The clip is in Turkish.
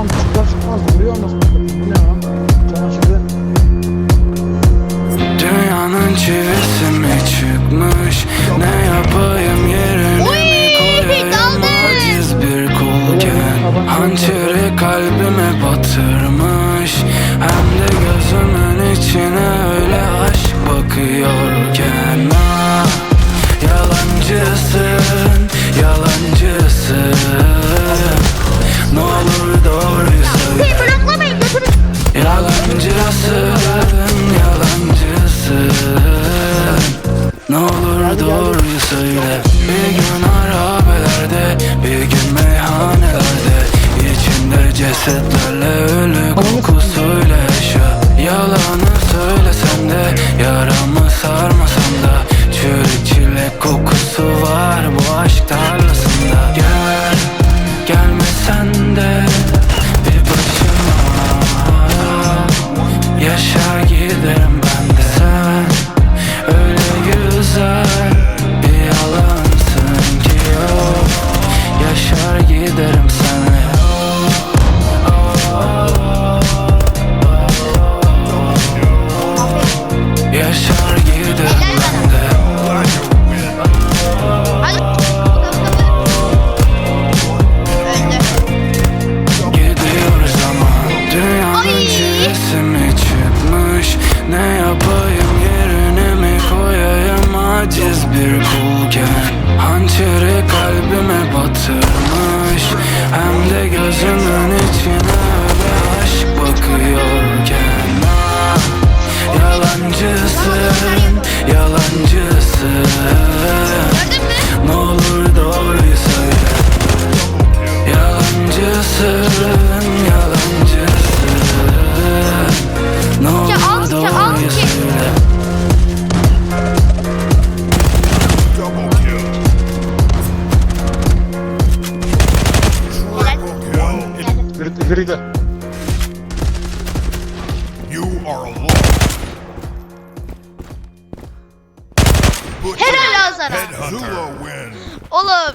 olmasın. Bu ne lan? Çamaşırı. Dünyanın çivisi mi çıkmış Ne yapayım yerine mi koyayım. Aciz bir kulken Hançeri kalbime batırmış Hem de gözümün içine öyle aşk bakıyorken Yalancısın, yalancısın Ne olur doğruyu söyle. Bir gün arabelerde, bir gün meyhanelerde. İçinde cesetlerle ölü kokusuyla yaşa. Yalanı söylesem de, yaramı sarmasam da. Çürük çilek kokusu bir kulken Hançeri kalbime batırmış Hem de gözümün içine öyle aşk bakıyorken. Ah, Yalancısın, yalancısın? Ne olur doğruyu söyle. Yalancısın De. You are alone. Helal wins. Oğlum